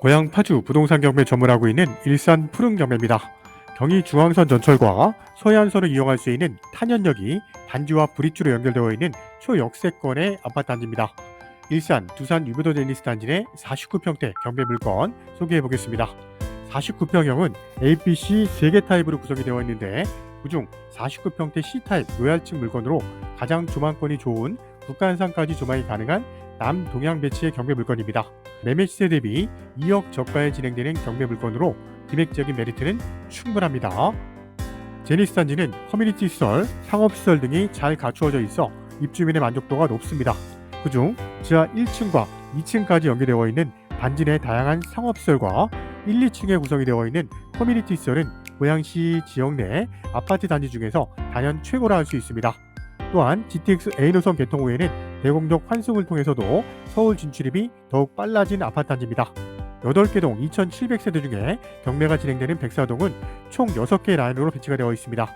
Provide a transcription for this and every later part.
고향 파주 부동산 경매 전문하고 있는 일산 푸른 경매입니다. 경의 중앙선 전철과 서해안선을 이용할 수 있는 탄현역이 단지와 브릿지로 연결되어 있는 초역세권의 아파트 단지입니다. 일산 두산 유교도 제니스 단지 내 49평대 경매 물건 소개해 보겠습니다. 49평형은 A, B, C 3개 타입으로 구성이 되어 있는데 그중 49평대 C타입 로얄층 물건으로 가장 조망권이 좋은 북한산까지 조망이 가능한 남동향 배치의 경매 물건입니다. 매매 시세 대비 2억 저가에 진행되는 경매 물건으로 금액적인 메리트는 충분합니다. 제니스 단지는 커뮤니티 시설, 상업 시설 등이 잘 갖추어져 있어 입주민의 만족도가 높습니다. 그중 지하 1층과 2층까지 연계되어 있는 단지 내 다양한 상업 시설과 1, 2층에 구성이 되어 있는 커뮤니티 시설은 고양시 지역 내 아파트 단지 중에서 단연 최고라 할 수 있습니다. 또한 GTX A 노선 개통 후에는 대공적 환승을 통해서도 서울 진출입이 더욱 빨라진 아파트 단지입니다. 8개 동 2,700세대 중에 경매가 진행되는 백사동은 총 6개의 라인으로 배치가 되어 있습니다.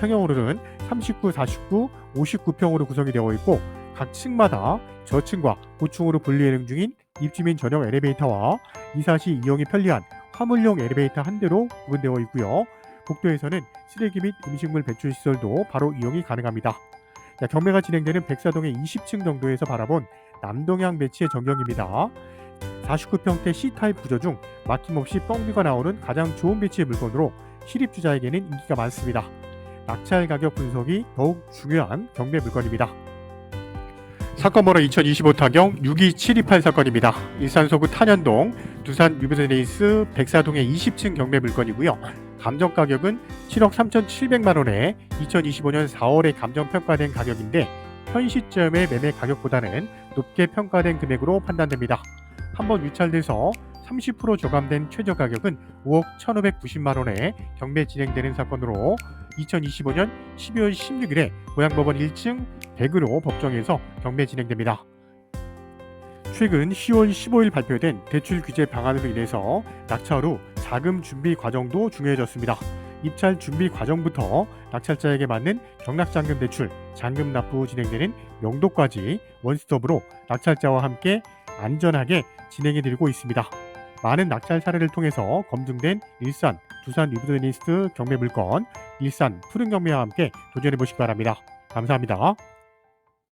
평형으로는 39, 49, 59평으로 구성이 되어 있고 각 층마다 저층과 고층으로 분리행행 중인 입주민 전용 엘리베이터와 이사 시 이용이 편리한 화물용 엘리베이터 한 대로 구분되어 있고요. 복도에서는 쓰레기 및 음식물 배출 시설도 바로 이용이 가능합니다. 자, 경매가 진행되는 백사동의 20층 정도에서 바라본 남동향 배치의 전경입니다. 49평대 C타입 구조 중 막힘없이 뻥비가 나오는 가장 좋은 배치의 물건으로 실입주자에게는 인기가 많습니다. 낙찰 가격 분석이 더욱 중요한 경매 물건입니다. 사건 번호 2025 타경 62728 사건입니다. 일산 서구 탄현동 두산 유비드네이스 백사동의 20층 경매 물건이고요. 감정 가격은 7억 3,700만 원에 2025년 4월에 감정 평가된 가격인데 현 시점의 매매 가격보다는 높게 평가된 금액으로 판단됩니다. 한번 유찰돼서 30% 저감된 최저 가격은 5억 1,590만 원에 경매 진행되는 사건으로 2025년 12월 16일에 고양법원 1층 100으로 법정에서 경매 진행됩니다. 최근 10월 15일 발표된 대출 규제 방안으로 인해서 낙찰 후 자금 준비 과정도 중요해졌습니다. 입찰 준비 과정부터 낙찰자에게 맞는 경락잔금 대출, 잔금 납부 후 진행되는 명도까지 원스톱으로 낙찰자와 함께 안전하게 진행해 드리고 있습니다. 많은 낙찰 사례를 통해서 검증된 일산, 두산 리브드니스트 경매 물건, 일산 푸른 경매와 함께 도전해 보시기 바랍니다. 감사합니다.